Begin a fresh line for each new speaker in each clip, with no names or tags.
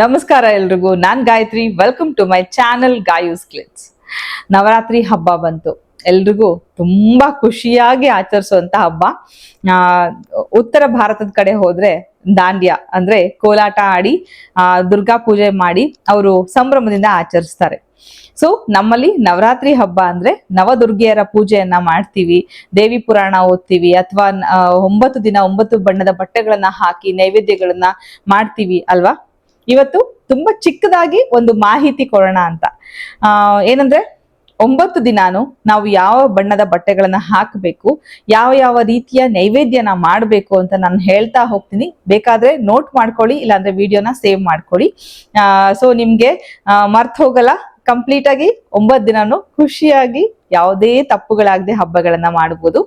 ನಮಸ್ಕಾರ ಎಲ್ರಿಗೂ. ನಾನ್ Gayatri. Welcome to my channel Gayu's clicks Navaratri ಹಬ್ಬ ಬಂತು. ಎಲ್ರಿಗೂ ತುಂಬಾ ಖುಷಿಯಾಗಿ ಆಚರಿಸುವಂತ ಹಬ್ಬ. ಉತ್ತರ ಭಾರತದ ಕಡೆ ಹೋದ್ರೆ ದಾಂಡ್ಯ ಅಂದ್ರೆ ಕೋಲಾಟ ಆಡಿ ಆ, ದುರ್ಗಾ ಪೂಜೆ ಮಾಡಿ ಅವರು ಸಂಭ್ರಮದಿಂದ ಆಚರಿಸ್ತಾರೆ. ಸೊ ನಮ್ಮಲ್ಲಿ ನವರಾತ್ರಿ ಹಬ್ಬ ಅಂದ್ರೆ ನವದುರ್ಗಿಯರ ಪೂಜೆಯನ್ನ ಮಾಡ್ತೀವಿ. ದೇವಿ ಪುರಾಣ ಓದ್ತೀವಿ ಅಥವಾ ಒಂಬತ್ತು ದಿನ ಒಂಬತ್ತು ಬಣ್ಣದ ಬಟ್ಟೆಗಳನ್ನ ಹಾಕಿ ನೈವೇದ್ಯಗಳನ್ನ ಮಾಡ್ತೀವಿ ಅಲ್ವಾ? ಇವತ್ತು ತುಂಬಾ ಚಿಕ್ಕದಾಗಿ ಒಂದು ಮಾಹಿತಿ ಕೊಡೋಣ ಅಂತ. ಏನಂದ್ರೆ ಒಂಬತ್ತು ದಿನಾನು ನಾವು ಯಾವ ಬಣ್ಣದ ಬಟ್ಟೆಗಳನ್ನ ಹಾಕಬೇಕು, ಯಾವ ಯಾವ ರೀತಿಯ ನೈವೇದ್ಯನ ಮಾಡಬೇಕು ಅಂತ ನಾನು ಹೇಳ್ತಾ ಹೋಗ್ತೀನಿ. ಬೇಕಾದ್ರೆ ನೋಟ್ ಮಾಡ್ಕೊಳ್ಳಿ, ಇಲ್ಲಾಂದ್ರೆ ವಿಡಿಯೋನ ಸೇವ್ ಮಾಡ್ಕೊಳ್ಳಿ. ಸೊ ನಿಮ್ಗೆ ಮರ್ತ್ ಹೋಗಲ್ಲ. ಕಂಪ್ಲೀಟ್ ಆಗಿ ಒಂಬತ್ತು ದಿನಾನು ಖುಷಿಯಾಗಿ ಯಾವುದೇ ತಪ್ಪುಗಳಾಗದೆ ಹಬ್ಬಗಳನ್ನ ಮಾಡಬಹುದು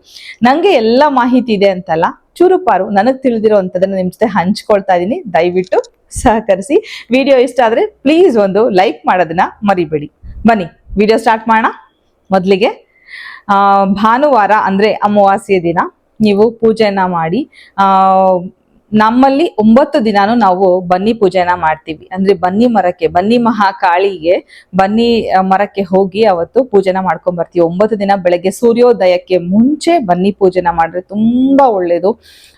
ನಂಗೆ ಎಲ್ಲ ಮಾಹಿತಿ ಇದೆ ಅಂತಲ್ಲ ಚೂರುಪಾರು ನನಗ್ ತಿಳಿದಿರೋ ಅಂತದನ್ನ ನಿಮ್ ಜೊತೆ ಹಂಚ್ಕೊಳ್ತಾ ಇದೀನಿ. ದಯವಿಟ್ಟು ಸಹಕರಿಸಿ. ವಿಡಿಯೋ ಇಷ್ಟ ಆದ್ರೆ ಪ್ಲೀಸ್ ಒಂದು ಲೈಕ್ ಮಾಡೋದನ್ನ ಮರಿಬೇಡಿ. ಬನ್ನಿ, ವಿಡಿಯೋ ಸ್ಟಾರ್ಟ್ ಮಾಡೋಣ. ಮೊದಲಿಗೆ ಭಾನುವಾರ ಅಂದ್ರೆ ಅಮಾವಾಸ್ಯ ದಿನ. ನೀವು ಪೂಜೆಯನ್ನ ಮಾಡಿ, ಆ ನಮ್ಮಲ್ಲಿ ಒಂಬತ್ತು ದಿನಾನು ನಾವು ಬನ್ನಿ ಪೂಜೆನ ಮಾಡ್ತೀವಿ. ಅಂದ್ರೆ ಬನ್ನಿ ಮರಕ್ಕೆ, ಬನ್ನಿ ಮಹಾಕಾಳಿಗೆ, ಬನ್ನಿ ಮರಕ್ಕೆ ಹೋಗಿ ಅವತ್ತು ಪೂಜೆನ ಮಾಡ್ಕೊಂಡ್ ಬರ್ತೀವಿ. ಒಂಬತ್ತು ದಿನ ಬೆಳಗ್ಗೆ ಸೂರ್ಯೋದಯಕ್ಕೆ ಮುಂಚೆ ಬನ್ನಿ ಪೂಜೆನ ಮಾಡಿದ್ರೆ ತುಂಬಾ ಒಳ್ಳೇದು.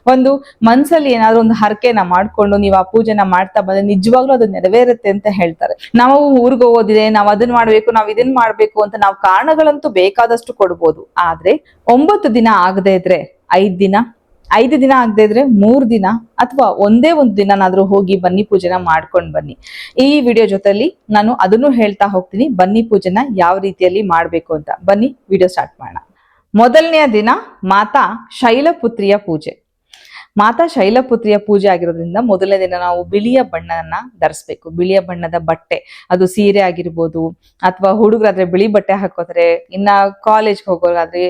ಒಂದು ಮನ್ಸಲ್ಲಿ ಏನಾದ್ರು ಒಂದು ಹರಕೆನ ಮಾಡ್ಕೊಂಡು ನೀವು ಆ ಪೂಜೆನ ಮಾಡ್ತಾ ಬಂದ್ರೆ ನಿಜವಾಗ್ಲೂ ಅದು ನೆರವೇರುತ್ತೆ ಅಂತ ಹೇಳ್ತಾರೆ. ನಾವು ಊರಿಗೆ ಹೋಗೋದಿದೆ, ನಾವು ಅದನ್ನ ಮಾಡ್ಬೇಕು, ನಾವು ಇದನ್ನ ಮಾಡ್ಬೇಕು ಅಂತ ನಾವು ಕಾರಣಗಳಂತೂ ಬೇಕಾದಷ್ಟು ಕೊಡ್ಬೋದು. ಆದ್ರೆ ಒಂಬತ್ತು ದಿನ ಆಗದೆ ಇದ್ರೆ ಐದ್ ದಿನ ಐದು ದಿನ ಆಗದೆ ಇದ್ರೆ ಮೂರು ದಿನ ಅಥವಾ ಒಂದೇ ಒಂದು ದಿನನಾದ್ರೂ ಹೋಗಿ ಬನ್ನಿ ಪೂಜೆನ ಮಾಡ್ಕೊಂಡು ಬನ್ನಿ. ಈ ವಿಡಿಯೋ ಜೊತೆಲಿ ನಾನು ಅದನ್ನು ಹೇಳ್ತಾ ಹೋಗ್ತೀನಿ. ಬನ್ನಿ ಪೂಜೆನ ಯಾವ ರೀತಿಯಲ್ಲಿ ಮಾಡ್ಬೇಕು ಅಂತ. ಬನ್ನಿ, ವಿಡಿಯೋ ಸ್ಟಾರ್ಟ್ ಮಾಡೋಣ. ಮೊದಲನೆಯ ದಿನ ಮಾತಾ ಶೈಲಪುತ್ರಿಯ ಪೂಜೆ. ಮಾತಾ ಶೈಲಪುತ್ರಿಯ ಪೂಜೆ ಆಗಿರೋದ್ರಿಂದ ಮೊದಲನೇ ದಿನ ನಾವು ಬಿಳಿಯ ಬಣ್ಣನ ಧರಿಸ್ಬೇಕು. ಬಿಳಿಯ ಬಣ್ಣದ ಬಟ್ಟೆ. ಅದು ಸೀರೆ ಆಗಿರ್ಬೋದು, ಅಥವಾ ಹುಡುಗರಾದ್ರೆ ಬಿಳಿ ಬಟ್ಟೆ ಹಾಕೋದ್ರೆ, ಇನ್ನ ಕಾಲೇಜ್ಗೆ ಹೋಗೋರಾದ್ರೆ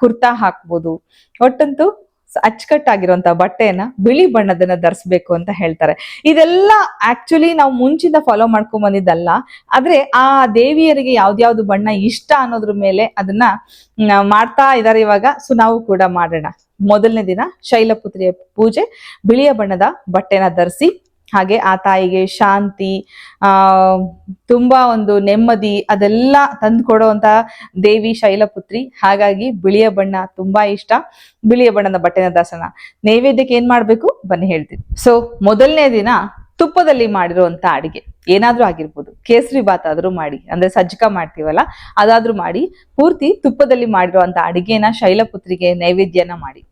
ಕುರ್ತಾ ಹಾಕ್ಬೋದು. ಒಟ್ಟಂತೂ ಅಚ್ಚುಕಟ್ಟಾಗಿರುವಂತ ಬಟ್ಟೆಯನ್ನ ಬಿಳಿ ಬಣ್ಣದನ್ನ ಧರಿಸ್ಬೇಕು ಅಂತ ಹೇಳ್ತಾರೆ. ಇದೆಲ್ಲ ಆಕ್ಚುಲಿ ನಾವು ಮುಂಚಿಂದ ಫಾಲೋ ಮಾಡ್ಕೊಂಡ್ ಬಂದಿದ್ದಲ್ಲ, ಆದ್ರೆ ಆ ದೇವಿಯರಿಗೆ ಯಾವ್ದ್ಯಾವ್ದು ಬಣ್ಣ ಇಷ್ಟ ಅನ್ನೋದ್ರ ಮೇಲೆ ಅದನ್ನ ಮಾಡ್ತಾ ಇದಾರೆ ಇವಾಗ. ಸೊ ನಾವು ಕೂಡ ಮಾಡೋಣ. ಮೊದಲನೇ ದಿನ ಶೈಲಪುತ್ರಿಯ ಪೂಜೆ ಬಿಳಿಯ ಬಣ್ಣದ ಬಟ್ಟೆನ ಧರಿಸಿ ಹಾಗೆ ಆ ತಾಯಿಗೆ ಶಾಂತಿ, ಆ, ತುಂಬಾ ಒಂದು ನೆಮ್ಮದಿ, ಅದೆಲ್ಲ ತಂದು ಕೊಡುವಂತ ದೇವಿ ಶೈಲಪುತ್ರಿ. ಹಾಗಾಗಿ ಬಿಳಿಯ ಬಣ್ಣ ತುಂಬಾ ಇಷ್ಟ. ಬಿಳಿಯ ಬಣ್ಣದ ಬಟ್ಟೆನ ದಾಸನ. ನೈವೇದ್ಯಕ್ಕೆ ಏನ್ ಮಾಡ್ಬೇಕು? ಬನ್ನಿ ಹೇಳ್ತೀನಿ. ಸೊ ಮೊದಲನೇ ದಿನ ತುಪ್ಪದಲ್ಲಿ ಮಾಡಿರುವಂತ ಅಡಿಗೆ. ಏನಾದ್ರೂ ಆಗಿರ್ಬೋದು. ಕೇಸರಿ ಬಾತ್ ಆದ್ರೂ ಮಾಡಿ. ಅಂದ್ರೆ ಸಜ್ಜಕ ಮಾಡ್ತೀವಲ್ಲ, ಅದಾದ್ರೂ ಮಾಡಿ. ಪೂರ್ತಿ ತುಪ್ಪದಲ್ಲಿ ಮಾಡಿರುವಂತ ಅಡಿಗೆನ ಶೈಲಪುತ್ರಿಗೆ ನೈವೇದ್ಯನ ಮಾಡಿ.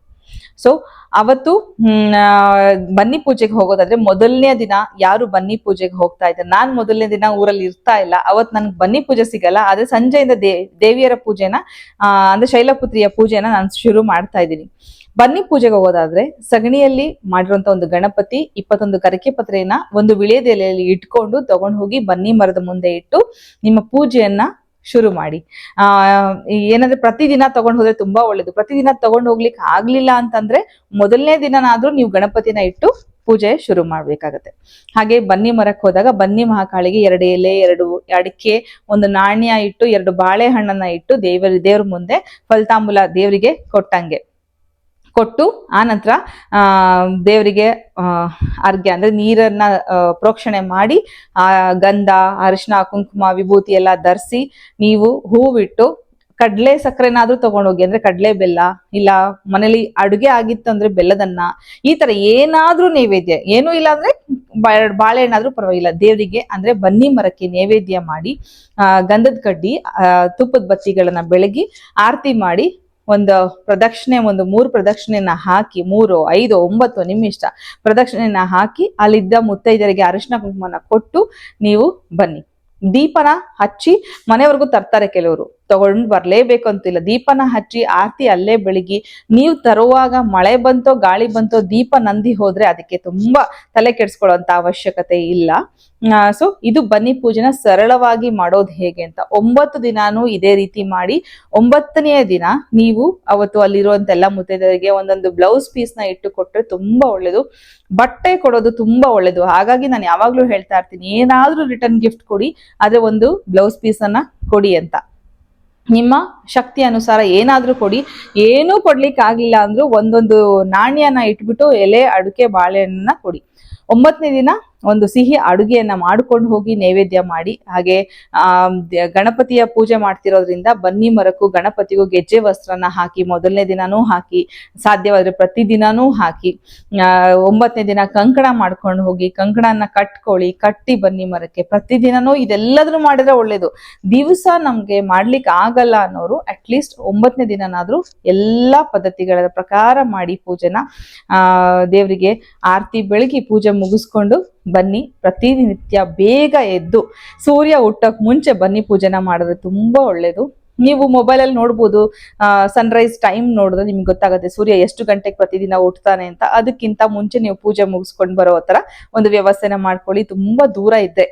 ಸೊ ಅವತ್ತು ಬನ್ನಿ ಪೂಜೆಗೆ ಹೋಗೋದಾದ್ರೆ ಮೊದಲನೇ ದಿನ ಯಾರು ಬನ್ನಿ ಪೂಜೆಗೆ ಹೋಗ್ತಾ ಇದ್ದಾರೆ? ನಾನ್ ಮೊದಲನೇ ದಿನ ಊರಲ್ಲಿ ಇರ್ತಾ ಇಲ್ಲ. ಅವತ್ ನನ್ಗೆ ಬನ್ನಿ ಪೂಜೆ ಸಿಗಲ್ಲ. ಆದ್ರೆ ಸಂಜೆಯಿಂದ ದೇವಿಯರ ಪೂಜೆನ ಅಂದ್ರೆ ಶೈಲಪುತ್ರಿಯ ಪೂಜೆನ ನಾನು ಶುರು ಮಾಡ್ತಾ ಇದ್ದೀನಿ. ಬನ್ನಿ ಪೂಜೆಗೆ ಹೋಗೋದಾದ್ರೆ ಸಗಣಿಯಲ್ಲಿ ಮಾಡಿರುವಂತ ಒಂದು ಗಣಪತಿ, ಇಪ್ಪತ್ತೊಂದು ಕರಕೆ ಪತ್ರೆಯನ್ನ ಒಂದು ವಿಳೆದೆಲೆಯಲ್ಲಿ ಇಟ್ಕೊಂಡು ತಗೊಂಡು ಹೋಗಿ ಬನ್ನಿ ಮರದ ಮುಂದೆ ಇಟ್ಟು ನಿಮ್ಮ ಪೂಜೆಯನ್ನ ಶುರು ಮಾಡಿ. ಆ ಏನಂದ್ರೆ ಪ್ರತಿದಿನ ತಗೊಂಡು ಹೋದ್ರೆ ತುಂಬಾ ಒಳ್ಳೇದು. ಪ್ರತಿದಿನ ತಗೊಂಡು ಹೋಗ್ಲಿಕ್ಕೆ ಆಗ್ಲಿಲ್ಲ ಅಂತಂದ್ರೆ ಮೊದಲನೇ ದಿನನಾದ್ರೂ ನೀವು ಗಣಪತಿನ ಇಟ್ಟು ಪೂಜೆ ಶುರು ಮಾಡ್ಬೇಕಾಗತ್ತೆ. ಹಾಗೆ ಬನ್ನಿ ಮರಕ್ಕೆ ಹೋದಾಗ ಬನ್ನಿ ಮಹಾಕಾಳಿಗೆ ಎರಡು ಎಲೆ, ಎರಡು ಅಡಿಕೆ, ಒಂದು ನಾಣ್ಯ ಇಟ್ಟು ಎರಡು ಬಾಳೆಹಣ್ಣನ್ನ ಇಟ್ಟು ದೇವರ, ದೇವ್ರ ಮುಂದೆ ಫಲತಾಂಬುಲ ದೇವರಿಗೆ ಕೊಟ್ಟಂಗೆ. ಕೊಟ್ಟು ಆ ನಂತರ, ಆ, ದೇವರಿಗೆ ಅರ್ಘ್ಯ ಅಂದ್ರೆ ನೀರನ್ನ ಪ್ರೋಕ್ಷಣೆ ಮಾಡಿ, ಆ ಗಂಧ ಅರಿಶಿನ ಕುಂಕುಮ, ವಿಭೂತಿ ಎಲ್ಲ ಧರಿಸಿ ನೀವು ಹೂವಿಟ್ಟು ಕಡ್ಲೆ ಸಕ್ಕರೆನಾದ್ರೂ ತಗೊಂಡೋಗಿ ಅಂದ್ರೆ ಕಡ್ಲೆ ಬೆಲ್ಲ ಇಲ್ಲ ಮನೇಲಿ ಅಡುಗೆ ಆಗಿತ್ತು ಅಂದ್ರೆ ಬೆಲ್ಲದನ್ನ ಈ ತರ ಏನಾದ್ರೂ ನೈವೇದ್ಯ. ಏನೂ ಇಲ್ಲ ಅಂದ್ರೆ ಬಾಳೆಹಣ್ಣಾದ್ರೂ ಪರವಾಗಿಲ್ಲ. ದೇವರಿಗೆ ಅಂದ್ರೆ ಬನ್ನಿ ಮರಕ್ಕೆ ನೈವೇದ್ಯ ಮಾಡಿ ಗಂಧದ ಕಡ್ಡಿ ತುಪ್ಪದ ಬತ್ತಿಗಳನ್ನ ಬೆಳಗಿ ಆರತಿ ಮಾಡಿ ಒಂದು ಪ್ರದಕ್ಷಿಣೆ, ಒಂದು ಮೂರು ಪ್ರದಕ್ಷಿಣೆನ ಹಾಕಿ, ಮೂರು, ಐದು, ಒಂಬತ್ತು ನಿಮ್ಮ ಇಷ್ಟ ಪ್ರದಕ್ಷಿಣೆನ ಹಾಕಿ ಅಲ್ಲಿದ್ದ ಮುತ್ತೈದರಿಗೆ ಅರಿಶಿನ ಕುಂಕುಮನ ಕೊಟ್ಟು ನೀವು ಬನ್ನಿ. ದೀಪನ ಹಚ್ಚಿ ಮನೆವರೆಗೂ ತರ್ತಾರೆ ಕೆಲವರು. ತಗೊಂಡು ಬರ್ಲೇಬೇಕು ಅಂತಿಲ್ಲ. ದೀಪನ ಹಚ್ಚಿ ಆರತಿ ಅಲ್ಲೇ ಬೆಳಗಿ, ನೀವು ತರುವಾಗ ಮಳೆ ಬಂತೋ ಗಾಳಿ ಬಂತೋ ದೀಪ ನಂದಿ ಹೋದ್ರೆ ಅದಕ್ಕೆ ತುಂಬಾ ತಲೆ ಕೆಡಿಸ್ಕೊಳ್ಳೋಂತ ಅವಶ್ಯಕತೆ ಇಲ್ಲ. ಸೊ ಇದು ಬನ್ನಿ ಪೂಜೆನ ಸರಳವಾಗಿ ಮಾಡೋದು ಹೇಗೆ ಅಂತ. ಒಂಬತ್ತು ದಿನಾನು ಇದೇ ರೀತಿ ಮಾಡಿ, ಒಂಬತ್ತನೆಯ ದಿನ ನೀವು ಅವತ್ತು ಅಲ್ಲಿರುವಂತ ಎಲ್ಲ ಮುತ್ತೈದರಿಗೆ ಒಂದೊಂದು ಬ್ಲೌಸ್ ಪೀಸ್ನ ಇಟ್ಟು ಕೊಟ್ರೆ ತುಂಬಾ ಒಳ್ಳೇದು. ಬಟ್ಟೆ ಕೊಡೋದು ತುಂಬಾ ಒಳ್ಳೇದು. ಹಾಗಾಗಿ ನಾನು ಯಾವಾಗ್ಲೂ ಹೇಳ್ತಾ ಇರ್ತೀನಿ, ಏನಾದ್ರೂ ರಿಟರ್ನ್ ಗಿಫ್ಟ್ ಕೊಡಿ, ಆದ್ರೆ ಒಂದು ಬ್ಲೌಸ್ ಪೀಸ್ ಅನ್ನ ಕೊಡಿ ಅಂತ. ನಿಮ್ಮ ಶಕ್ತಿ ಅನುಸಾರ ಏನಾದರೂ ಕೊಡಿ. ಏನೂ ಕೊಡ್ಲಿಕ್ಕೆ ಆಗಲಿಲ್ಲ ಅಂದ್ರೂ ಒಂದೊಂದು ನಾಣ್ಯನ ಇಟ್ಬಿಟ್ಟು ಎಲೆ, ಅಡಿಕೆ, ಬಾಳೆಹಣ್ಣನ್ನ ಕೊಡಿ. ಒಂಬತ್ತನೇ ದಿನ ಒಂದು ಸಿಹಿ ಅಡುಗೆಯನ್ನ ಮಾಡಿಕೊಂಡು ಹೋಗಿ ನೈವೇದ್ಯ ಮಾಡಿ, ಹಾಗೆ ಗಣಪತಿಯ ಪೂಜೆ ಮಾಡ್ತಿರೋದ್ರಿಂದ ಬನ್ನಿ ಮರಕ್ಕೂ ಗಣಪತಿಗೂ ಗೆಜ್ಜೆ ವಸ್ತ್ರನ ಹಾಕಿ, ಮೊದಲನೇ ದಿನಾನೂ ಹಾಕಿ, ಸಾಧ್ಯವಾದ್ರೆ ಪ್ರತಿ ದಿನಾನೂ ಹಾಕಿ ಒಂಬತ್ತನೇ ದಿನ ಕಂಕಣ ಮಾಡ್ಕೊಂಡು ಹೋಗಿ ಕಂಕಣನ ಕಟ್ಕೊಳ್ಳಿ, ಕಟ್ಟಿ ಬನ್ನಿ ಮರಕ್ಕೆ. ಪ್ರತಿದಿನನೂ ಇದೆಲ್ಲದನ್ನು ಮಾಡಿದ್ರೆ ಒಳ್ಳೇದು. ದಿವಸ ನಮ್ಗೆ ಮಾಡ್ಲಿಕ್ಕೆ ಆಗಲ್ಲ ಅನ್ನೋರು ಅಟ್ಲೀಸ್ಟ್ ಒಂಬತ್ತನೇ ದಿನನಾದ್ರೂ ಎಲ್ಲಾ ಪದ್ಧತಿಗಳ ಪ್ರಕಾರ ಮಾಡಿ ಪೂಜೆನ, ಆ, ದೇವರಿಗೆ ಆರತಿ ಬೆಳಗಿ ಪೂಜೆ ಮುಗಿಸ್ಕೊಂಡು ಬನ್ನಿ, ಪ್ರತಿನಿತ್ಯ ಬೇಗ ಎದ್ದು ಸೂರ್ಯ ಹುಟ್ಟಕ್ ಮುಂಚೆ ಬನ್ನಿ ಪೂಜೆನ ಮಾಡಿದ್ರೆ ತುಂಬಾ ಒಳ್ಳೇದು. ನೀವು ಮೊಬೈಲ್ ಅಲ್ಲಿ ನೋಡ್ಬೋದು ಸನ್ರೈಸ್ ಟೈಮ್ ನೋಡಿದ್ರೆ ನಿಮ್ಗೆ ಗೊತ್ತಾಗುತ್ತೆ ಸೂರ್ಯ ಎಷ್ಟು ಗಂಟೆಗೆ ಪ್ರತಿದಿನ ಹುಟ್ಟುತ್ತಾನೆ ಅಂತ. ಅದಕ್ಕಿಂತ ಮುಂಚೆ ನೀವು ಪೂಜೆ ಮುಗಿಸ್ಕೊಂಡು ಬರೋ ತರ ಒಂದು ವ್ಯವಸ್ಥೆನ ಮಾಡ್ಕೊಳ್ಳಿ, ತುಂಬಾ ದೂರ ಇದ್ದೆ.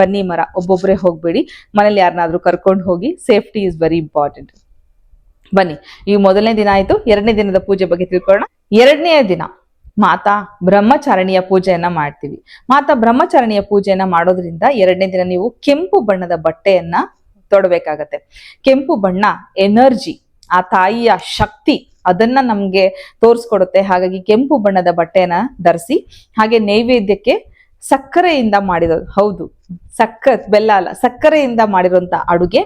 ಬನ್ನಿ ಮರ ಒಬ್ಬೊಬ್ಬರೇ ಹೋಗ್ಬೇಡಿ. ಮನೇಲಿ ಯಾರನ್ನಾದ್ರೂ ಕರ್ಕೊಂಡು ಹೋಗಿ ಸೇಫ್ಟಿ ಇಸ್ ವೆರಿ ಇಂಪಾರ್ಟೆಂಟ್ ಬನ್ನಿ, ಈ ಮೊದಲನೇ ದಿನ ಆಯ್ತು, ಎರಡನೇ ದಿನದ ಪೂಜೆ ಬಗ್ಗೆ ತಿಳ್ಕೊಳ್ಳೋಣ. ಎರಡನೇ ದಿನ ಮಾತಾ ಬ್ರಹ್ಮಚಾರಣಿಯ ಪೂಜೆಯನ್ನ ಮಾಡ್ತೀವಿ. ಮಾತಾ ಬ್ರಹ್ಮಚಾರಣಿಯ ಪೂಜೆಯನ್ನ ಮಾಡೋದ್ರಿಂದ ಎರಡನೇ ದಿನ ನೀವು ಕೆಂಪು ಬಣ್ಣದ ಬಟ್ಟೆಯನ್ನ ತೊಡಬೇಕಾಗತ್ತೆ. ಕೆಂಪು ಬಣ್ಣ, ಎನರ್ಜಿ, ಆ ತಾಯಿಯ ಶಕ್ತಿ ಅದನ್ನ ನಮ್ಗೆ ತೋರಿಸ್ಕೊಡುತ್ತೆ. ಹಾಗಾಗಿ ಕೆಂಪು ಬಣ್ಣದ ಬಟ್ಟೆಯನ್ನ ಧರಿಸಿ, ಹಾಗೆ ನೈವೇದ್ಯಕ್ಕೆ ಸಕ್ಕರೆಯಿಂದ ಮಾಡಿರೋ, ಹೌದು ಸಕ್ಕ ಬೆಲ್ಲ ಅಲ್ಲ, ಸಕ್ಕರೆಯಿಂದ ಮಾಡಿರುವಂತ ಅಡುಗೆ,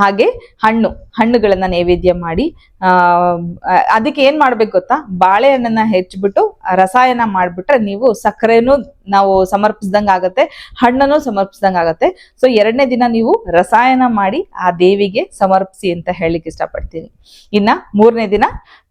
ಹಾಗೆ ಹಣ್ಣು, ಹಣ್ಣುಗಳನ್ನ ನೈವೇದ್ಯ ಮಾಡಿ ಅದಕ್ಕೆ ಏನ್ ಮಾಡ್ಬೇಕು ಗೊತ್ತಾ? ಬಾಳೆಹಣ್ಣನ್ನ ಹೆಚ್ಚಿಬಿಟ್ಟು, ರಸಾಯನ ಮಾಡ್ಬಿಟ್ರೆ ನೀವು ಸಕ್ಕರೆನೂ ನಾವು ಸಮರ್ಪಿಸ್ದಂಗ ಆಗತ್ತೆ ಹಣ್ಣನ್ನು ಸಮರ್ಪಿಸ್ದಂಗ ಆಗತ್ತೆ. ಸೊ ಎರಡನೇ ದಿನ ನೀವು ರಸಾಯನ ಮಾಡಿ ಆ ದೇವಿಗೆ ಸಮರ್ಪಿಸಿ ಅಂತ ಹೇಳಿಕ್ ಇಷ್ಟಪಡ್ತೀನಿ. ಇನ್ನ ಮೂರನೇ ದಿನ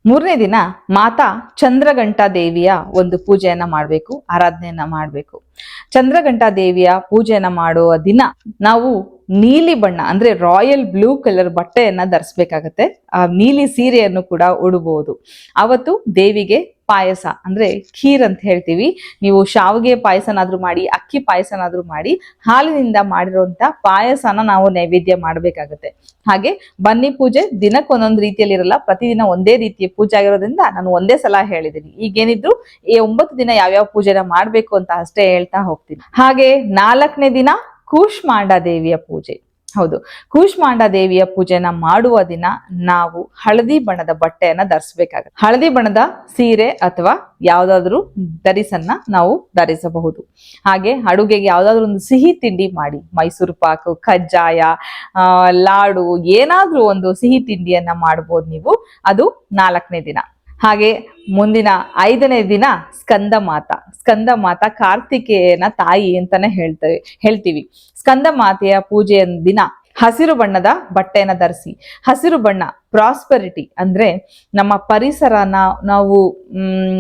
ಮೂರನೇ ದಿನ ಮಾತಾ ಚಂದ್ರಘಂಟಾ ದೇವಿಯ ಒಂದು ಪೂಜೆಯನ್ನ ಮಾಡ್ಬೇಕು, ಆರಾಧನೆಯನ್ನ ಮಾಡ್ಬೇಕು. ಚಂದ್ರಘಂಟಾ ದೇವಿಯ ಪೂಜೆಯನ್ನ ಮಾಡುವ ದಿನ ನಾವು ನೀಲಿ ಬಣ್ಣ, ಅಂದ್ರೆ ರಾಯಲ್ ಬ್ಲೂ ಕಲರ್ ಬಟ್ಟೆಯನ್ನ ಧರಿಸ್ಬೇಕಾಗತ್ತೆ. ಆ ನೀಲಿ ಸೀರೆಯನ್ನು ಕೂಡ ಉಡಬಹುದು. ಅವತ್ತು ದೇವಿಗೆ ಪಾಯಸ ಅಂದ್ರೆ ಖೀರ್ ಅಂತ ಹೇಳ್ತೀವಿ. ನೀವು ಶಾವಿಗೆ ಪಾಯಸನಾದ್ರೂ ಮಾಡಿ, ಅಕ್ಕಿ ಪಾಯಸನಾದ್ರೂ ಮಾಡಿ, ಹಾಲಿನಿಂದ ಮಾಡಿರುವಂತ ಪಾಯಸನ ನಾವು ನೈವೇದ್ಯ ಮಾಡಬೇಕಾಗುತ್ತೆ. ಹಾಗೆ ಬನ್ನಿ ಪೂಜೆ ದಿನಕ್ಕೆ ಒಂದೊಂದು ರೀತಿಯಲ್ಲಿ ಇರಲ್ಲ ಪ್ರತಿದಿನ ಒಂದೇ ರೀತಿಯ ಪೂಜೆ ಆಗಿರೋದ್ರಿಂದ ನಾನು ಒಂದೇ ಸಲ ಹೇಳಿದ್ದೀನಿ ಈಗೇನಿದ್ರು ಈ ಒಂಬತ್ತು ದಿನ ಯಾವ್ಯಾವ ಪೂಜೆನ ಮಾಡ್ಬೇಕು ಅಂತ ಅಷ್ಟೇ ಹೇಳ್ತಾ ಹೋಗ್ತೀನಿ. ಹಾಗೆ ನಾಲ್ಕನೇ ದಿನ ಕೂಶ್ಮಾಂಡ ದೇವಿಯ ಪೂಜೆ. ಹೌದು. ಕೂಷ್ಮಾಂಡ ದೇವಿಯ ಪೂಜೆನ ಮಾಡುವ ದಿನ ನಾವು ಹಳದಿ ಬಣ್ಣದ ಬಟ್ಟೆಯನ್ನ ಧರಿಸಬೇಕಾಗುತ್ತೆ. ಹಳದಿ ಬಣ್ಣದ ಸೀರೆ ಅಥವಾ ಯಾವ್ದಾದ್ರು ಧರಿಸನ್ನ ನಾವು ಧರಿಸಬಹುದು. ಹಾಗೆ ಅಡುಗೆಗೆ ಯಾವ್ದಾದ್ರು ಒಂದು ಸಿಹಿ ತಿಂಡಿ ಮಾಡಿ, ಮೈಸೂರು ಪಾಕು, ಕಜ್ಜಾಯ ಲಾಡು ಏನಾದ್ರೂ ಒಂದು ಸಿಹಿ ತಿಂಡಿಯನ್ನ ಮಾಡ್ಬೋದು ನೀವು. ಅದು ನಾಲ್ಕನೇ ದಿನ. ಹಾಗೆ ಮುಂದಿನ ಐದನೇ ದಿನ ಸ್ಕಂದ ಮಾತ ಸ್ಕಂದ ಮಾತ ಕಾರ್ತಿಕೇಯನ ತಾಯಿ ಅಂತಾನೆ ಹೇಳ್ತೇವೆ, ಹೇಳ್ತೀವಿ. ಸ್ಕಂದ ಮಾತೆಯ ಪೂಜೆಯ ದಿನ ಹಸಿರು ಬಣ್ಣದ ಬಟ್ಟೆನ ಧರಿಸಿ. ಹಸಿರು ಬಣ್ಣ ಪ್ರಾಸ್ಪರಿಟಿ ಅಂದ್ರೆ ನಮ್ಮ ಪರಿಸರನ ನಾವು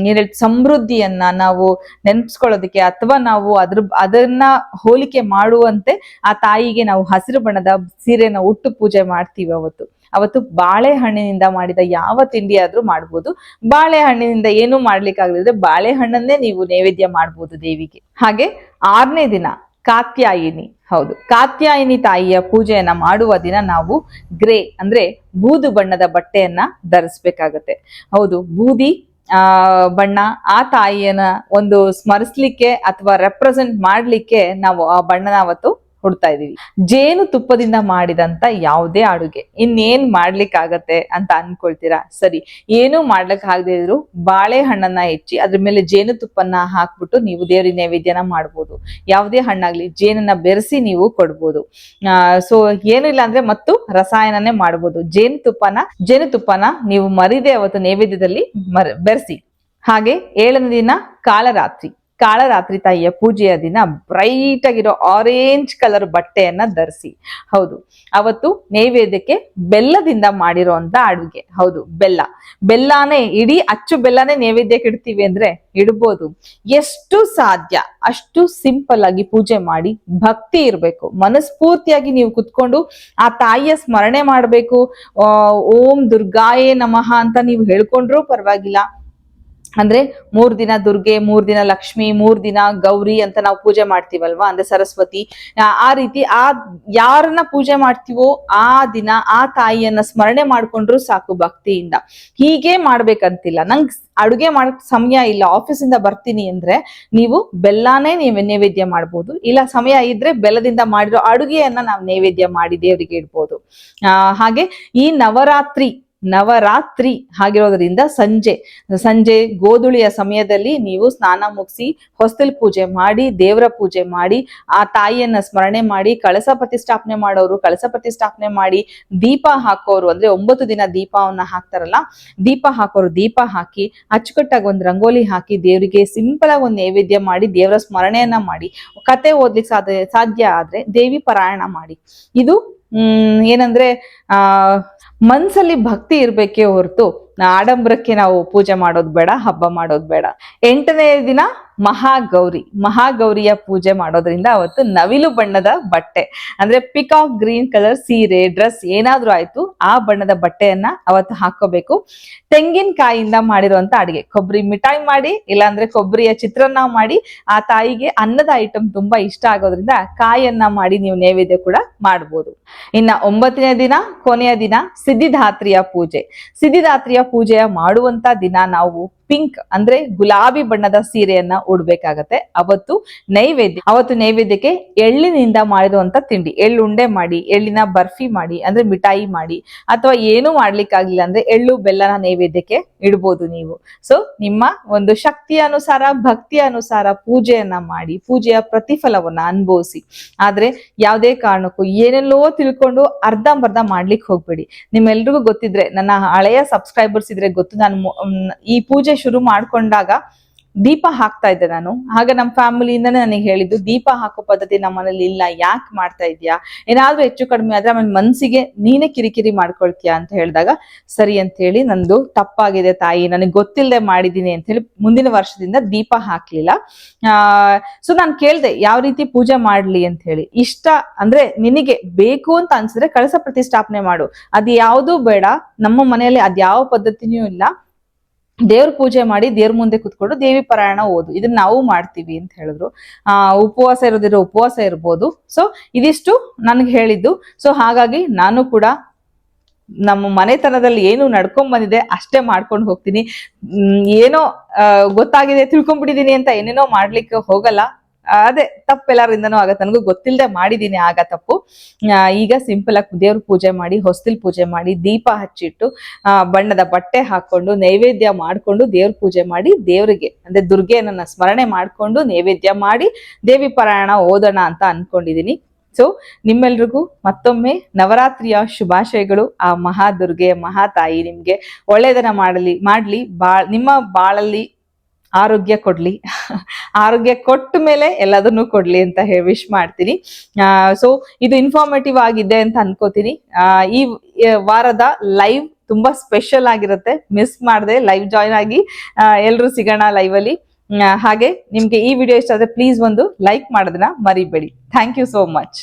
ಹೇಳ್- ಸಮೃದ್ಧಿಯನ್ನ ನಾವು ನೆನಪಿಸ್ಕೊಳ್ಳೋದಕ್ಕೆ ಅಥವಾ ನಾವು ಅದ್ರ, ಅದನ್ನ ಹೋಲಿಕೆ ಮಾಡುವಂತೆ ಆ ತಾಯಿಗೆ ನಾವು ಹಸಿರು ಬಣ್ಣದ ಸೀರೆನ ಉಟ್ಟು ಪೂಜೆ ಮಾಡ್ತೀವಿ ಅವತ್ತು. ಅವತ್ತು ಬಾಳೆಹಣ್ಣಿನಿಂದ ಮಾಡಿದ ಯಾವ ತಿಂಡಿ ಆದ್ರೂ ಮಾಡ್ಬೋದು. ಬಾಳೆಹಣ್ಣಿನಿಂದ ಏನು ಮಾಡ್ಲಿಕ್ಕೆ ಆಗದಿದ್ರೆ ಬಾಳೆಹಣ್ಣನ್ನೇ ನೀವು ನೈವೇದ್ಯ ಮಾಡ್ಬೋದು ದೇವಿಗೆ. ಹಾಗೆ ಆರನೇ ದಿನ ಕಾತ್ಯಾಯಿನಿ. ಹೌದು, ಕಾತ್ಯಾಯಿನಿ ತಾಯಿಯ ಪೂಜೆಯನ್ನ ಮಾಡುವ ದಿನ ನಾವು ಗ್ರೇ ಅಂದ್ರೆ ಬೂದು ಬಣ್ಣದ ಬಟ್ಟೆಯನ್ನ ಧರಿಸ್ಬೇಕಾಗತ್ತೆ. ಹೌದು, ಬೂದಿ, ಆ, ಬಣ್ಣ ಆ ತಾಯಿಯನ್ನ ಒಂದು ಸ್ಮರಿಸ್ಲಿಕ್ಕೆ ಅಥವಾ ರೆಪ್ರೆಸೆಂಟ್ ಮಾಡ್ಲಿಕ್ಕೆ ನಾವು ಆ ಬಣ್ಣನ ಅವತ್ತು ಹುಡ್ತಾ ಇದೀವಿ. ಜೇನು ತುಪ್ಪದಿಂದ ಮಾಡಿದಂತ ಯಾವುದೇ ಅಡುಗೆ. ಇನ್ನೇನ್ ಮಾಡ್ಲಿಕ್ಕಾಗತ್ತೆ ಅಂತ ಅನ್ಕೊಳ್ತೀರಾ? ಸರಿ, ಏನು ಮಾಡ್ಲಿಕ್ಕೆ ಆಗದೆ ಇದ್ರು ಬಾಳೆಹಣ್ಣನ್ನ ಹೆಚ್ಚಿ ಅದ್ರ ಮೇಲೆ ಜೇನು ತುಪ್ಪನ್ನ ಹಾಕ್ಬಿಟ್ಟು ನೀವು ದೇವರಿ ನೈವೇದ್ಯನ ಮಾಡ್ಬೋದು. ಯಾವುದೇ ಹಣ್ಣಾಗ್ಲಿ ಜೇನನ್ನ ಬೆರೆಸಿ ನೀವು ಕೊಡ್ಬೋದು. ಆ ಸೊ ಏನಿಲ್ಲ ಅಂದ್ರೆ ಮತ್ತು ರಸಾಯನನೇ ಮಾಡ್ಬೋದು. ಜೇನು ತುಪ್ಪನ ನೀವು ಮರಿದೆ ಅವತ್ತು ನೈವೇದ್ಯದಲ್ಲಿ ಮರ, ಬೆರೆಸಿ. ಹಾಗೆ ಏಳನೇ ದಿನ ಕಾಳರಾತ್ರಿ ಕಾಳರಾತ್ರಿ ತಾಯಿಯ ಪೂಜೆಯ ದಿನ ಬ್ರೈಟ್ ಆಗಿರೋ ಆರೆಂಜ್ ಕಲರ್ ಬಟ್ಟೆಯನ್ನ ಧರಿಸಿ. ಹೌದು. ಅವತ್ತು ನೈವೇದ್ಯಕ್ಕೆ ಬೆಲ್ಲದಿಂದ ಮಾಡಿರೋಂತ ಅಡುಗೆ. ಹೌದು, ಬೆಲ್ಲ. ಬೆಲ್ಲನೇ, ಇಡೀ ಅಚ್ಚು ಬೆಲ್ಲನೇ ನೈವೇದ್ಯಕ್ಕೆ ಇಡ್ತೀವಿ ಅಂದ್ರೆ ಇಡ್ಬೋದು. ಎಷ್ಟು ಸಾಧ್ಯ? ಅಷ್ಟು ಸಿಂಪಲ್ ಆಗಿ ಪೂಜೆ ಮಾಡಿ ಭಕ್ತಿ ಇರಬೇಕು. ಮನಸ್ಫೂರ್ತಿಯಾಗಿ ನೀವು ಕುತ್ಕೊಂಡು ಆ ತಾಯಿಯ ಸ್ಮರಣೆ ಮಾಡಬೇಕು. ಓಂ ದುರ್ಗಾಯೇ ನಮಃ ಅಂತ ನೀವು ಹೇಳ್ಕೊಂಡ್ರೂ ಪರವಾಗಿಲ್ಲ. ಅಂದ್ರೆ ಮೂರ್ ದಿನ ದುರ್ಗೆ, ಮೂರ್ ದಿನ ಲಕ್ಷ್ಮಿ, ಮೂರ್ ದಿನ ಗೌರಿ ಅಂತ ನಾವು ಪೂಜೆ ಮಾಡ್ತೀವಲ್ವಾ? ಅಂದ್ರೆ ಸರಸ್ವತಿ. ಆ ರೀತಿ ಆ ಯಾರನ್ನ ಪೂಜೆ ಮಾಡ್ತೀವೋ ಆ ದಿನ ಆ ತಾಯಿಯನ್ನ ಸ್ಮರಣೆ ಮಾಡ್ಕೊಂಡ್ರು ಸಾಕು ಭಕ್ತಿಯಿಂದ. ಹೀಗೆ ಮಾಡ್ಬೇಕಂತಿಲ್ಲ. ನಂಗ್ ಅಡುಗೆ ಮಾಡಕ್ ಸಮಯ ಇಲ್ಲ. ಆಫೀಸಿಂದ ಬರ್ತೀನಿ ಅಂದ್ರೆ ನೀವು ಬೆಲ್ಲನೇ ನೀವು ನೈವೇದ್ಯ ಮಾಡ್ಬೋದು. ಇಲ್ಲ ಸಮಯ ಇದ್ರೆ ಬೆಲ್ಲದಿಂದ ಮಾಡಿರೋ ಅಡುಗೆಯನ್ನ ನಾವು ನೈವೇದ್ಯ ಮಾಡಿ ದೇವರಿಗೆ ಇಡ್ಬೋದು. ಹಾಗೆ ಈ ನವರಾತ್ರಿ ನವರಾತ್ರಿ ಆಗಿರೋದ್ರಿಂದ ಸಂಜೆ. ಸಂಜೆ ಗೋಧುಳಿಯ ಸಮಯದಲ್ಲಿ ನೀವು ಸ್ನಾನ ಮುಗಿಸಿ ಹೊಸ್ತಲ್ ಪೂಜೆ ಮಾಡಿ, ದೇವರ ಪೂಜೆ ಮಾಡಿ, ಆ ತಾಯಿಯನ್ನ ಸ್ಮರಣೆ ಮಾಡಿ, ಕಳಸ ಪ್ರತಿಷ್ಠಾಪನೆ ಮಾಡೋರು, ಕಳಸ ಪ್ರತಿಷ್ಠಾಪನೆ ಮಾಡಿ, ದೀಪ ಹಾಕೋರು, ಅಂದ್ರೆ ಒಂಬತ್ತು ದಿನ ದೀಪವನ್ನ ಹಾಕ್ತಾರಲ್ಲ, ದೀಪ ಹಾಕೋರು, ದೀಪ ಹಾಕಿ, ಅಚ್ಚುಕಟ್ಟಾಗಿ ಒಂದು ರಂಗೋಲಿ ಹಾಕಿ, ದೇವರಿಗೆ ಸಿಂಪಲ್ ಆಗಿ ಒಂದು ನೈವೇದ್ಯ ಮಾಡಿ, ದೇವರ ಸ್ಮರಣೆಯನ್ನ ಮಾಡಿ, ಕತೆ ಓದ್ಲಿಕ್ಕೆ ಸಾಧ್ಯ ಸಾಧ್ಯ ಆದ್ರೆ ದೇವಿ ಪಾರಾಯಣ ಮಾಡಿ. ಇದು, ಹ್ಮ್, ಏನಂದ್ರೆ, ಆ ಮನ್ಸಲ್ಲಿ ಭಕ್ತಿ ಇರಬೇಕೇ ಹೊರತು ಆಡಂಬರಕ್ಕೆ ನಾವು ಪೂಜೆ ಮಾಡೋದು ಬೇಡ, ಹಬ್ಬ ಮಾಡೋದು ಬೇಡ. ಎಂಟನೇ ದಿನ ಮಹಾಗೌರಿ. ಮಹಾಗೌರಿಯ ಪೂಜೆ ಮಾಡೋದ್ರಿಂದ ಅವತ್ತು ನವಿಲು ಬಣ್ಣದ ಬಟ್ಟೆ. ಅಂದ್ರೆ ಪಿಕಾಕ್ ಗ್ರೀನ್ ಕಲರ್ ಸೀರೆ ಡ್ರೆಸ್ ಏನಾದ್ರೂ ಆಯ್ತು, ಆ ಬಣ್ಣದ ಬಟ್ಟೆಯನ್ನ ಅವತ್ತು ಹಾಕೋಬೇಕು ತೆಂಗಿನಕಾಯಿಯಿಂದ ಮಾಡಿರುವಂತ ಅಡಿಗೆ. ಕೊಬ್ಬರಿ ಮಿಠಾಯಿ ಮಾಡಿ, ಇಲ್ಲಾಂದ್ರೆ ಕೊಬ್ಬರಿಯ ಚಿತ್ರಾನ್ನ ಮಾಡಿ, ಆ ತಾಯಿಗೆ ಅನ್ನದ ಐಟಮ್ ತುಂಬಾ ಇಷ್ಟ ಆಗೋದ್ರಿಂದ ಕಾಯನ್ನ ಮಾಡಿ ನೀವು ನೈವೇದ್ಯ ಕೂಡ ಮಾಡ್ಬೋದು. ಇನ್ನ ಒಂಬತ್ತನೇ ದಿನ, ಕೊನೆಯ ದಿನ ಸಿದ್ಧಿದಾತ್ರಿಯ ಪೂಜೆ. ಸಿದ್ಧಿದಾತ್ರಿಯ ಪೂಜೆಯ ಮಾಡುವಂತ ದಿನ ನಾವು ಪಿಂಕ್ ಅಂದ್ರೆ ಗುಲಾಬಿ ಬಣ್ಣದ ಸೀರೆಯನ್ನ ಉಡ್ಬೇಕಾಗತ್ತೆ. ಅವತ್ತು ನೈವೇದ್ಯ ಅವತ್ತು ನೈವೇದ್ಯಕ್ಕೆ ಎಳ್ಳಿನಿಂದ ಮಾಡಿರುವಂತ ತಿಂಡಿ. ಎಳ್ಳುಂಡೆ ಮಾಡಿ, ಎಳ್ಳಿನ ಬರ್ಫಿ ಮಾಡಿ, ಅಂದ್ರೆ ಮಿಠಾಯಿ ಮಾಡಿ, ಅಥವಾ ಏನು ಮಾಡ್ಲಿಕ್ಕಾಗ್ಲಿಲ್ಲ ಅಂದ್ರೆ ಎಳ್ಳು ಬೆಲ್ಲನ ನೈವೇದ್ಯಕ್ಕೆ ಇಡ್ಬೋದು ನೀವು. ಸೊ ನಿಮ್ಮ ಒಂದು ಶಕ್ತಿಯ ಅನುಸಾರ, ಭಕ್ತಿಯ ಅನುಸಾರ ಪೂಜೆಯನ್ನ ಮಾಡಿ, ಪೂಜೆಯ ಪ್ರತಿಫಲವನ್ನ ಅನುಭವಿಸಿ. ಆದ್ರೆ ಯಾವುದೇ ಕಾರಣಕ್ಕೂ ಏನೆಲ್ಲೋ ತಿಳ್ಕೊಂಡು ಅರ್ಧಂಬರ್ಧ ಮಾಡ್ಲಿಕ್ಕೆ ಹೋಗ್ಬೇಡಿ. ನಿಮ್ಮೆಲ್ರಿಗೂ ಗೊತ್ತಿದ್ರೆ ನನ್ನ ಹಳೆಯ ಸಬ್ಸ್ಕ್ರೈಬರ್ಸ್ ಇದ್ರೆ ಗೊತ್ತು. ನಾನು ಈ ಪೂಜೆ ಶುರು ಮಾಡ್ಕೊಂಡಾಗ ದೀಪ ಹಾಕ್ತಾ ಇದ್ದೆ ನಾನು. ಹಾಗೆ ನಮ್ಮ ಫ್ಯಾಮಿಲಿಯಿಂದನೇ ನನಗೆ ಹೇಳಿದ್ದು, ದೀಪ ಹಾಕೋ ಪದ್ಧತಿ ನಮ್ಮ ಮನೇಲಿ ಇಲ್ಲ, ಯಾಕೆ ಮಾಡ್ತಾ ಇದೆಯಾ? ಏನಾದ್ರೂ ಹೆಚ್ಚು ಕಡಿಮೆ ಆದ್ರೆ ಆಮೇಲೆ ಮನ್ಸಿಗೆ ನೀನೇ ಕಿರಿಕಿರಿ ಮಾಡ್ಕೊಳ್ತೀಯಾ ಅಂತ ಹೇಳಿದಾಗ, ಸರಿ ಅಂತ ಹೇಳಿ ನಂದು ತಪ್ಪಾಗಿದೆ ತಾಯಿ, ನನಗೆ ಗೊತ್ತಿಲ್ಲದೆ ಮಾಡಿದ್ದೀನಿ ಅಂತ ಹೇಳಿ ಮುಂದಿನ ವರ್ಷದಿಂದ ದೀಪ ಹಾಕ್ಲಿಲ್ಲ. ಆ ಸೊ ನಾನು ಕೇಳ್ದೆ, ಯಾವ ರೀತಿ ಪೂಜೆ ಮಾಡ್ಲಿ? ಅಂತ ಹೇಳಿ. ಇಷ್ಟ ಅಂದ್ರೆ ನಿನಗೆ ಬೇಕು ಅಂತ ಅನ್ಸಿದ್ರೆ ಕಳಸ ಪ್ರತಿಷ್ಠಾಪನೆ ಮಾಡು. ಅದು ಯಾವುದು ಬೇಡ. ನಮ್ಮ ಮನೆಯಲ್ಲಿ ಅದ್ಯಾವ ಪದ್ಧತಿನೂ ಇಲ್ಲ. ದೇವ್ರ ಪೂಜೆ ಮಾಡಿ ದೇವ್ರ ಮುಂದೆ ಕುತ್ಕೊಂಡು ದೇವಿ ಪಾರಾಯಣ ಓದು. ಇದನ್ನ ನಾವು ಮಾಡ್ತೀವಿ ಅಂತ ಹೇಳಿದ್ರು. ಆ, ಉಪವಾಸ ಇರೋದಿರೋ ಉಪವಾಸ ಇರ್ಬೋದು. ಸೊ ಇದಿಷ್ಟು ನನಗೆ ಹೇಳಿದ್ದು. ಸೊ ಹಾಗಾಗಿ ನಾನು ಕೂಡ ನಮ್ಮ ಮನೆತನದಲ್ಲಿ ಏನು ನಡ್ಕೊಂಡ್ ಬಂದಿದೆ ಅಷ್ಟೇ ಮಾಡ್ಕೊಂಡು ಹೋಗ್ತೀನಿ. ಏನೋ ಗೊತ್ತಾಗಿದೆ ತಿಳ್ಕೊಂಡ್ಬಿಟ್ಟಿದೀನಿ ಅಂತ ಏನೇನೋ ಮಾಡ್ಲಿಕ್ಕೆ ಹೋಗಲ್ಲ. ಅದೇ ತಪ್ಪೆಲ್ಲರಿಂದನೂ ಆಗತ್ತೆ. ನನಗೂ ಗೊತ್ತಿಲ್ಲದೆ ಮಾಡಿದ್ದೀನಿ ಆಗ ತಪ್ಪು. ಈಗ ಸಿಂಪಲ್ ಆಗಿ ದೇವ್ರ ಪೂಜೆ ಮಾಡಿ, ಹೊಸ್ತಿಲ್ ಪೂಜೆ ಮಾಡಿ, ದೀಪ ಹಚ್ಚಿಟ್ಟು ಬಣ್ಣದ ಬಟ್ಟೆ ಹಾಕೊಂಡು, ನೈವೇದ್ಯ ಮಾಡ್ಕೊಂಡು ದೇವ್ರ ಪೂಜೆ ಮಾಡಿ, ದೇವರಿಗೆ, ಅಂದ್ರೆ ದುರ್ಗೆಯನ್ನ ಸ್ಮರಣೆ ಮಾಡ್ಕೊಂಡು ನೈವೇದ್ಯ ಮಾಡಿ, ದೇವಿ ಪಾರಾಯಣ ಓದೋಣ ಅಂತ ಅನ್ಕೊಂಡಿದೀನಿ. ಸೊ ನಿಮ್ಮೆಲ್ರಿಗೂ ಮತ್ತೊಮ್ಮೆ ನವರಾತ್ರಿಯ ಶುಭಾಶಯಗಳು. ಆ ಮಹಾದುರ್ಗೆ, ಮಹಾತಾಯಿ ನಿಮ್ಗೆ ಒಳ್ಳೆಯದನ್ನ ಮಾಡಲಿ, ಮಾಡ್ಲಿ ಬಾಳ್ ನಿಮ್ಮ ಬಾಳಲ್ಲಿ ಆರೋಗ್ಯ ಕೊಡ್ಲಿ. ಆರೋಗ್ಯ ಕೊಟ್ಟ ಮೇಲೆ ಎಲ್ಲದನ್ನು ಕೊಡ್ಲಿ ಅಂತ ಹೇಳಿ ವಿಶ್ ಮಾಡ್ತೀನಿ. ಸೊ ಇದು ಇನ್ಫಾರ್ಮೇಟಿವ್ ಆಗಿದೆ ಅಂತ ಅನ್ಕೋತೀನಿ. ಈ ವಾರದ ಲೈವ್ ತುಂಬಾ ಸ್ಪೆಷಲ್ ಆಗಿರುತ್ತೆ. ಮಿಸ್ ಮಾಡದೆ ಲೈವ್ ಜಾಯ್ನ್ ಆಗಿ ಎಲ್ಲರೂ ಸಿಗೋಣ ಲೈವ್ ಅಲ್ಲಿ. ಹಾಗೆ ನಿಮ್ಗೆ ಈ ವಿಡಿಯೋ ಇಷ್ಟ ಆದ್ರೆ ಪ್ಲೀಸ್ ಒಂದು ಲೈಕ್ ಮಾಡೋದನ್ನ ಮರಿಬೇಡಿ. Thank you so much